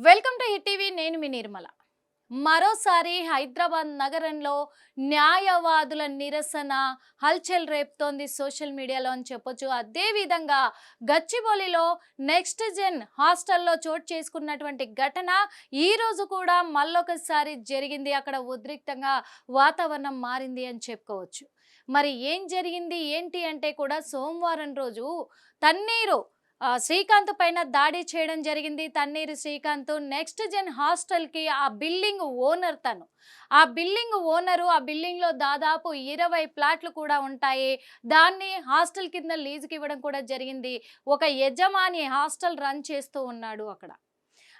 Welcome to hit TV నేను మీ నిర్మల. మరోసారి హైదరాబాద్ నగరంలో న్యాయవాదుల నిరసన హల్చల్ రేపుతోంది సోషల్ మీడియాలో అని చెప్పొచ్చు. అదేవిధంగా గచ్చిబౌలిలో నెక్స్ట్ జెన్ హాస్టల్లో చోటు చేసుకున్నటువంటి ఘటన ఈరోజు కూడా మళ్ళొకసారి జరిగింది. అక్కడ ఉద్రిక్తంగా వాతావరణం మారింది అని చెప్పుకోవచ్చు. మరి ఏం జరిగింది? ఏంటి అంటే కూడా సోమవారం రోజు తన్నీరు శ్రీకాంత్ పైన దాడి చేయడం జరిగింది. తన్నీరు శ్రీకాంత్ నెక్స్ట్ జెన్ హాస్టల్కి ఆ బిల్డింగ్ ఓనర్ తను. ఆ బిల్డింగ్ ఓనరు ఆ బిల్డింగ్లో దాదాపు ఇరవై ప్లాట్లు కూడా ఉంటాయి. దాన్ని హాస్టల్ కింద లీజుకి ఇవ్వడం కూడా జరిగింది. ఒక యజమాని హాస్టల్ రన్ చేస్తూ ఉన్నాడు అక్కడ.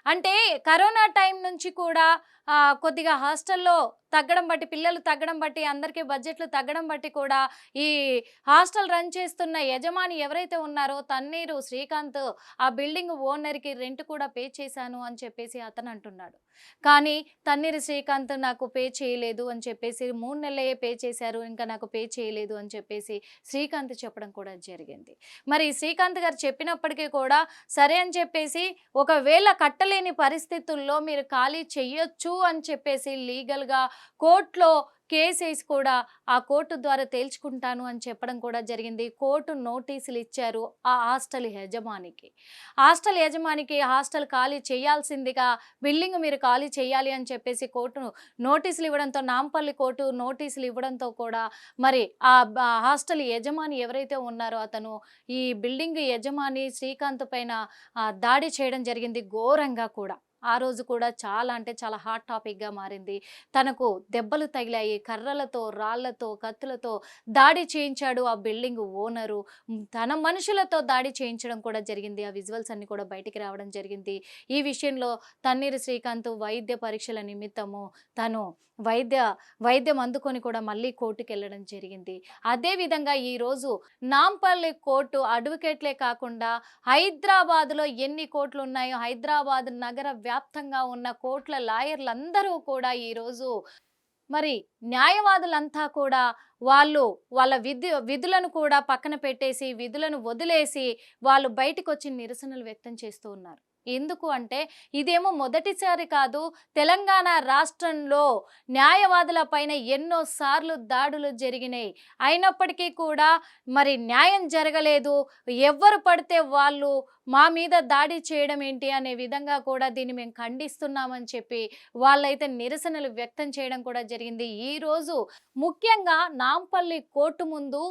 అంటే కరోనా టైం నుంచి కూడా కొద్దిగా హాస్టల్లో తగ్గడం బట్టి పిల్లలు తగ్గడం బట్టి అందరికీ బడ్జెట్లు తగ్గడం బట్టి కూడా ఈ హాస్టల్ రన్ చేస్తున్న యజమాని ఎవరైతే ఉన్నారో తన్నీరు శ్రీకాంత్ ఆ బిల్డింగ్ ఓనర్కి రెంట్ కూడా పే చేశాను అని చెప్పేసి అతను అంటున్నాడు. కానీ తన్నీరు శ్రీకాంత్ నాకు పే చేయలేదు అని చెప్పేసి మూడు నెలలే పే చేశారు ఇంకా నాకు పే చేయలేదు అని చెప్పేసి శ్రీకాంత్ చెప్పడం కూడా జరిగింది. మరి శ్రీకాంత్ గారు చెప్పినప్పటికీ కూడా సరే అని చెప్పేసి ఒకవేళ కట్టలేని పరిస్థితుల్లో మీరు ఖాళీ చెయ్యొచ్చు అని చెప్పేసి లీగల్గా కోర్టులో కేసు వేసి కూడా ఆ కోర్టు ద్వారా తేల్చుకుంటాను అని చెప్పడం కూడా జరిగింది. కోర్టు నోటీసులు ఇచ్చారు ఆ హాస్టల్ యజమానికి. హాస్టల్ యజమానికి హాస్టల్ ఖాళీ చేయాల్సిందిగా బిల్డింగ్ మీరు ఖాళీ చేయాలి అని చెప్పేసి కోర్టును నోటీసులు ఇవ్వడంతో నాంపల్లి కోర్టు నోటీసులు ఇవ్వడంతో కూడా మరి ఆ హాస్టల్ యజమాని ఎవరైతే ఉన్నారో అతను ఈ బిల్డింగ్ యజమాని శ్రీకాంత్ పైన దాడి చేయడం జరిగింది ఘోరంగా కూడా. ఆ రోజు కూడా చాలా అంటే చాలా హాట్ టాపిక్గా మారింది. తనకు దెబ్బలు తగిలాయి కర్రలతో రాళ్ళతో కత్తులతో దాడి చేయించాడు ఆ బిల్డింగ్ ఓనరు. తన మనుషులతో దాడి చేయించడం కూడా జరిగింది. ఆ విజువల్స్ అన్ని కూడా బయటికి రావడం జరిగింది. ఈ విషయంలో తన్నీరు శ్రీకాంత్ వైద్య పరీక్షల నిమిత్తము తను వైద్య వైద్యం అందుకొని కూడా మళ్ళీ కోర్టుకు వెళ్ళడం జరిగింది అదేవిధంగా ఈరోజు నాంపల్లి కోర్టు అడ్వకేట్లే కాకుండా హైదరాబాద్లో ఎన్ని కోర్టులు ఉన్నాయో హైదరాబాద్ నగర వ్యాప్తంగా ఉన్న కోట్ల లాయర్లందరూ కూడా ఈరోజు మరి న్యాయవాదులంతా కూడా వాళ్ళు వాళ్ళ విధి విధులను కూడా పక్కన పెట్టేసి విధులను వదిలేసి వాళ్ళు బయటకు వచ్చి నిరసనలు వ్యక్తం చేస్తూ ఉన్నారు. ఎందుకు అంటే ఇదేమో మొదటిసారి కాదు తెలంగాణ రాష్ట్రంలో న్యాయవాదుల పైన ఎన్నో సార్లు దాడులు జరిగినాయి. అయినప్పటికీ కూడా మరి న్యాయం జరగలేదు. ఎవరు పడితే వాళ్ళు మా మీద దాడి చేయడం ఏంటి అనే విధంగా కూడా దీన్ని మేము ఖండిస్తున్నామని చెప్పి వాళ్ళైతే నిరసనలు వ్యక్తం చేయడం కూడా జరిగింది. ఈరోజు ముఖ్యంగా నాంపల్లి కోర్టు ముందు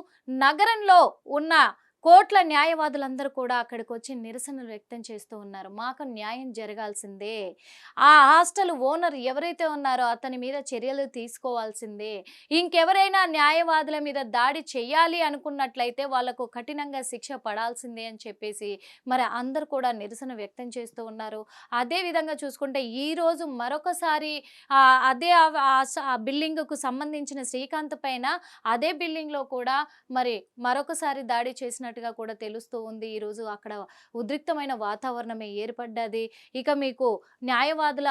నగరంలో ఉన్న కోట్ల న్యాయవాదులందరూ కూడా అక్కడికి వచ్చి నిరసనలు వ్యక్తం చేస్తూ ఉన్నారు. మాకు న్యాయం జరగాల్సిందే. ఆ హాస్టల్ ఓనర్ ఎవరైతే ఉన్నారో అతని మీద చర్యలు తీసుకోవాల్సిందే. ఇంకెవరైనా న్యాయవాదుల మీద దాడి చేయాలి అనుకున్నట్లయితే వాళ్ళకు కఠినంగా శిక్ష పడాల్సిందే అని చెప్పేసి మరి అందరు కూడా నిరసన వ్యక్తం చేస్తూ ఉన్నారు. అదే విధంగా చూసుకుంటే ఈరోజు మరొకసారి అదే ఆ- బిల్డింగ్కు సంబంధించిన శ్రీకాంత్ పైన అదే బిల్డింగ్లో కూడా మరి మరొకసారి దాడి చేసినట్టుగా కూడా తెలుస్తూ ఉంది. ఈరోజు అక్కడ ఉద్రిక్తమైన వాతావరణమే ఏర్పడ్డది. ఇక మీకు న్యాయవాదుల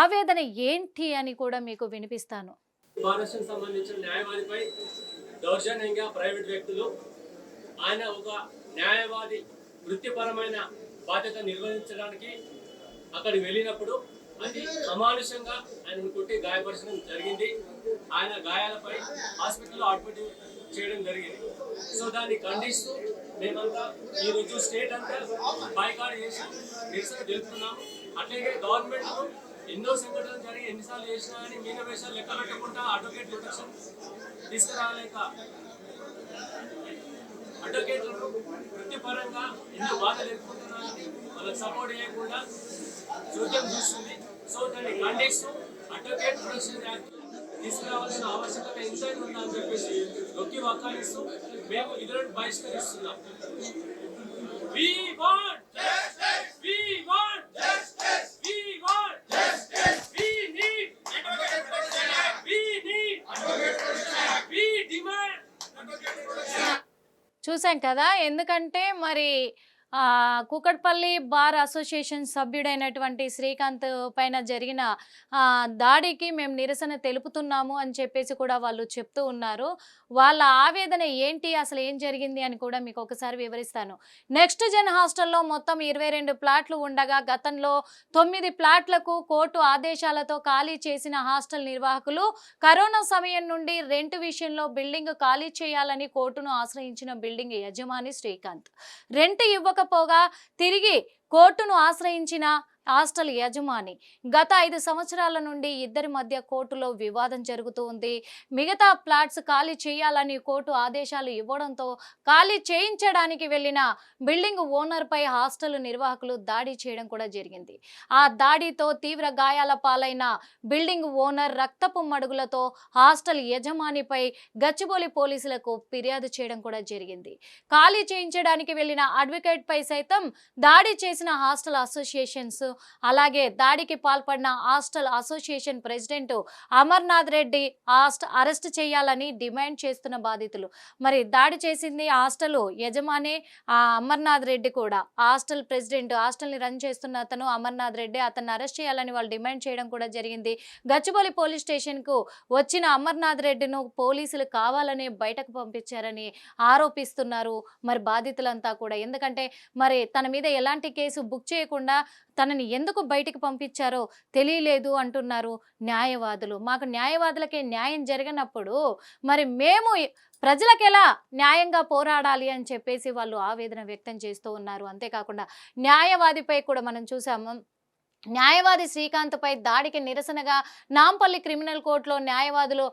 ఆవేదన ఏంటి అని కూడా మీకు వినిపిస్తాను. సంబంధించిన న్యాయవాదిపై దౌర్జన్యంగా ప్రైవేట్ వ్యక్తులు ఆయన ఒక న్యాయవాది వృత్తిపరమైన బాధ్యత నిర్వహించడానికి అక్కడికి వెళ్ళినప్పుడు అది అమానుషంగా ఆయనను కొట్టి గాయపరచడం జరిగింది. ఆయన గాయాలపై హాస్పిటల్లో అడ్మిట్ చేయడం జరిగింది. సో దాన్ని ఖండిస్తూ మేమంతా ఈ రోజు స్టేట్ అంతా బైకాడ్ చేసి నిరసన తెలుపుతున్నాము. అట్లాగే గవర్నమెంట్ ఎన్నో సంఘటనలు జరిగి ఎన్నిసార్లు చేసినా కానీ మీన వేషాలు లెక్క పెట్టకుండా అడ్వకేట్ ప్రొటెక్షన్ తీసుకురాలేక అడ్వకేట్లను వృత్తిపరంగా ఎన్నో బాధలు ఎదుర్కొంటున్నారని వాళ్ళకి సపోర్ట్ చేయకుండా చూద్దాం చూస్తుంది. సో దాన్ని ఖండిస్తూ అడ్వకేట్ యాక్ట్ తీసుకురావాల్సిన ఆవశ్యకత ఎంతైనా ఉందని చెప్పేసి నొక్కి వాకాలిస్తూ మేము ఇద్దరు బహిష్కరిస్తున్నాం. చూసాం కదా ఎందుకంటే మరి కూకట్పల్లి బార్ అసోసియేషన్ సభ్యుడైనటువంటి శ్రీకాంత్ పైన జరిగిన దాడికి మేము నిరసన తెలుపుతున్నాము అని చెప్పేసి కూడా వాళ్ళు చెప్తూ ఉన్నారు. వాళ్ళ ఆవేదన ఏంటి? అసలు ఏం జరిగింది అని కూడా మీకు ఒకసారి వివరిస్తాను. నెక్స్ట్ జన్ హాస్టల్లో మొత్తం ఇరవై రెండు ప్లాట్లు ఉండగా గతంలో తొమ్మిది ప్లాట్లకు కోర్టు ఆదేశాలతో ఖాళీ చేసిన హాస్టల్ నిర్వాహకులు కరోనా సమయం నుండి రెంట్ విషయంలో బిల్డింగ్ ఖాళీ చేయాలని కోర్టును ఆశ్రయించిన బిల్డింగ్ యజమాని శ్రీకాంత్. రెంట్ ఇవ్వకపోగా తిరిగి కోర్టును ఆశ్రయించిన హాస్టల్ యజమాని. గత ఐదు సంవత్సరాల నుండి ఇద్దరి మధ్య కోర్టులో వివాదం జరుగుతూ ఉంది. మిగతా ఫ్లాట్స్ ఖాళీ చేయాలని కోర్టు ఆదేశాలు ఇవ్వడంతో ఖాళీ చేయించడానికి వెళ్ళిన బిల్డింగ్ ఓనర్పై హాస్టల్ నిర్వాహకులు దాడి చేయడం కూడా జరిగింది. ఆ దాడితో తీవ్ర గాయాల పాలైన బిల్డింగ్ ఓనర్ రక్తపు మడుగులతో హాస్టల్ యజమానిపై గచ్చిబౌలి పోలీసులకు ఫిర్యాదు చేయడం కూడా జరిగింది. ఖాళీ చేయించడానికి వెళ్ళిన అడ్వకేట్ పై సైతం దాడి చేసిన హాస్టల్ అసోసియేషన్స్ అలాగే దాడికి పాల్పడిన hostel association president Amarnath Reddy host arrest చేయాలని డిమాండ్ చేస్తున్న బాధితులు. మరి దాడి చేసింది హాస్టల్ యజమాని ఆ అమర్నాథ్ రెడ్డి కూడా. హాస్టల్ ప్రెసిడెంట్ హాస్టల్ని రన్ చేస్తున్న అతను అమర్నాథ్ రెడ్డి. అతన్ని అరెస్ట్ చేయాలని వాళ్ళు డిమాండ్ చేయడం కూడా జరిగింది. గచ్చిబౌలి పోలీస్ స్టేషన్కు వచ్చిన అమర్నాథ్ రెడ్డిను పోలీసులు కావాలనే బయటకు పంపించారని ఆరోపిస్తున్నారు మరి బాధితులంతా కూడా. ఎందుకంటే మరి తన మీద ఎలాంటి కేసు బుక్ చేయకుండా తనని ఎందుకు బయటికి పంపించారో తెలియలేదు అంటున్నారు న్యాయవాదులు. మాకు న్యాయవాదులకే న్యాయం జరిగినప్పుడు మరి మేము ప్రజలకు ఎలా న్యాయంగా పోరాడాలి అని చెప్పేసి వాళ్ళు ఆవేదన వ్యక్తం చేస్తూ ఉన్నారు. అంతేకాకుండా న్యాయవాదిపై కూడా మనం చూసాము న్యాయవాది శ్రీకాంత్పై దాడికి నిరసనగా నాంపల్లి క్రిమినల్ కోర్టులో న్యాయవాదులు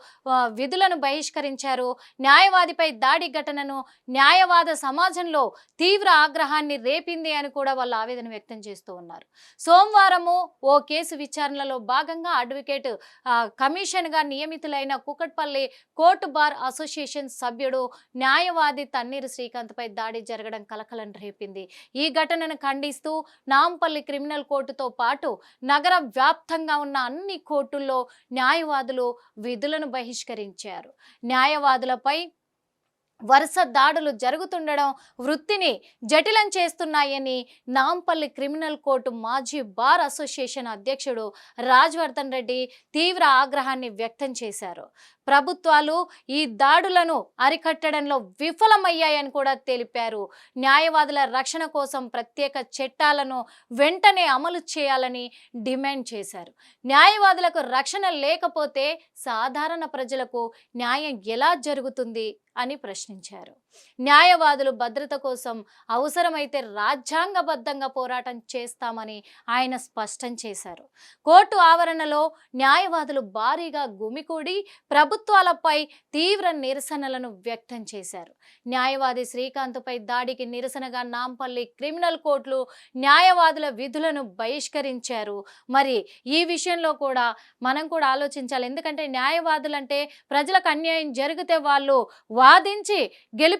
విధులను బహిష్కరించారు. న్యాయవాదిపై దాడి ఘటనను న్యాయవాద సమాజంలో తీవ్ర ఆగ్రహాన్ని రేపింది అని కూడా వాళ్ళు ఆవేదన వ్యక్తం చేస్తూ ఉన్నారు. సోమవారము ఓ కేసు విచారణలో భాగంగా అడ్వకేట్ కమిషన్గా నియమితులైన కుకట్పల్లి కోర్టు బార్ అసోసియేషన్ సభ్యుడు న్యాయవాది తన్నీరు శ్రీకాంత్పై దాడి జరగడం కలకలం రేపింది. ఈ ఘటనను ఖండిస్తూ నాంపల్లి క్రిమినల్ కోర్టుతో పాటు నగర వ్యాప్తంగా ఉన్న అన్ని కోర్టుల్లో న్యాయవాదులు విధులను బహిష్కరించారు. న్యాయవాదులపై వరుస దాడులు జరుగుతుండడం వృత్తిని జటిలం చేస్తున్నాయని నాంపల్లి క్రిమినల్ కోర్టు మాజీ బార్ అసోసియేషన్ అధ్యక్షుడు రాజ్వర్ధన్ రెడ్డి తీవ్ర ఆగ్రహాన్ని వ్యక్తం చేశారు. ప్రభుత్వాలు ఈ దాడులను అరికట్టడంలో విఫలమయ్యాయని కూడా తెలిపారు. న్యాయవాదుల రక్షణ కోసం ప్రత్యేక చట్టాలను వెంటనే అమలు చేయాలని డిమాండ్ చేశారు. న్యాయవాదులకు రక్షణ లేకపోతే సాధారణ ప్రజలకు న్యాయం ఎలా జరుగుతుంది? అని ప్రశ్నించారు. న్యాయవాదులు భద్రత కోసం అవసరమైతే రాజ్యాంగబద్ధంగా పోరాటం చేస్తామని ఆయన స్పష్టం చేశారు. కోర్టు ఆవరణలో న్యాయవాదులు భారీగా గుమికూడి ప్రభుత్వాలపై తీవ్ర నిరసనలను వ్యక్తం చేశారు. న్యాయవాది శ్రీకాంత్పై దాడికి నిరసనగా నాంపల్లి క్రిమినల్ కోర్టులు న్యాయవాదుల విధులను బహిష్కరించారు. మరి ఈ విషయంలో కూడా మనం కూడా ఆలోచించాలి. ఎందుకంటే న్యాయవాదులంటే ప్రజలకు అన్యాయం జరిగితే వాళ్ళు వాదించి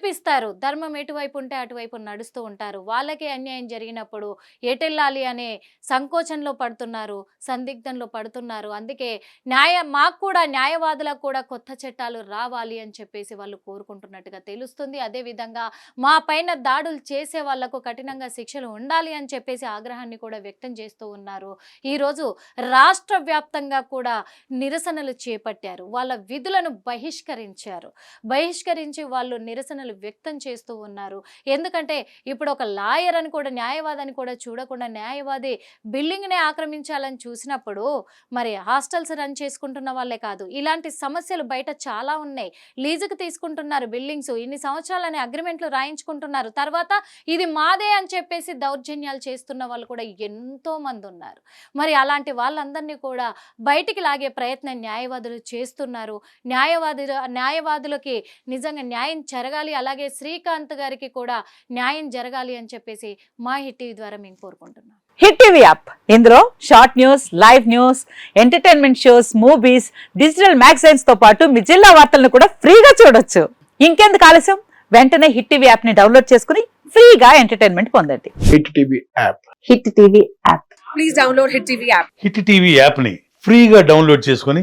గెలిపిస్తారు ధర్మం ఎటువైపు ఉంటే అటువైపు నడుస్తూ ఉంటారు. వాళ్ళకే అన్యాయం జరిగినప్పుడు ఎటెళ్ళాలి అనే సంకోచంలో పడుతున్నారు సందిగ్ధంలో పడుతున్నారు. అందుకే న్యాయ మాకు కూడా న్యాయవాదులకు కూడా కొత్త చట్టాలు రావాలి అని చెప్పేసి వాళ్ళు కోరుకుంటున్నట్టుగా తెలుస్తుంది. అదేవిధంగా మా పైన దాడులు చేసే వాళ్ళకు కఠినంగా శిక్షలు ఉండాలి అని చెప్పేసి ఆగ్రహాన్ని కూడా వ్యక్తం చేస్తూ ఉన్నారు. ఈరోజు రాష్ట్ర వ్యాప్తంగా కూడా నిరసనలు చేపట్టారు. వాళ్ళ విధులను బహిష్కరించారు. బహిష్కరించి వాళ్ళు నిరసనలు వ్యక్తం చేస్తూ ఉన్నారు. ఎందుకంటే ఇప్పుడు ఒక లాయర్ అని కూడా న్యాయవాదని కూడా చూడకుండా న్యాయవాది బిల్డింగ్నే ఆక్రమించాలని చూసినప్పుడు మరి హాస్టల్స్ రన్ చేసుకుంటున్న వాళ్ళే కాదు ఇలాంటి సమస్యలు బయట చాలా ఉన్నాయి. లీజుకు తీసుకుంటున్నారు బిల్డింగ్స్ ఇన్ని సంవత్సరాలని అగ్రిమెంట్లు రాయించుకుంటున్నారు. తర్వాత ఇది మాదే అని చెప్పేసి దౌర్జన్యాలు చేస్తున్న వాళ్ళు కూడా ఎంతో మంది ఉన్నారు. మరి అలాంటి వాళ్ళందరినీ కూడా బయటికి లాగే ప్రయత్నం న్యాయవాదులు చేస్తున్నారు. న్యాయవాదులు న్యాయవాదులకి నిజంగా న్యాయం జరగాలి అలాగే శ్రీకాంత్ గారికి కూడా న్యాయం జరగాలి అని చెప్పేసి మా హిట్ టీవీ ద్వారా మేము కోరుకుంటున్నాం. Hit TV app. ఇందులో short news live news entertainment shows movies digital మ్యాగజైన్స్తో పాటు మీ జిల్లా వార్తలను కూడా ఫ్రీగా చూడొచ్చు. ఇంకెందుకు ఆలస్యం? వెంటనే హిట్ టీవీ యాప్ని డౌన్లోడ్ చేసుకుని ఫ్రీగా ఎంటర్టైన్మెంట్ పొందండి. Hit TV app. Hit TV app. Please download Hit TV app. Hit TV యాప్ని ఫ్రీగా డౌన్లోడ్ చేసుకొని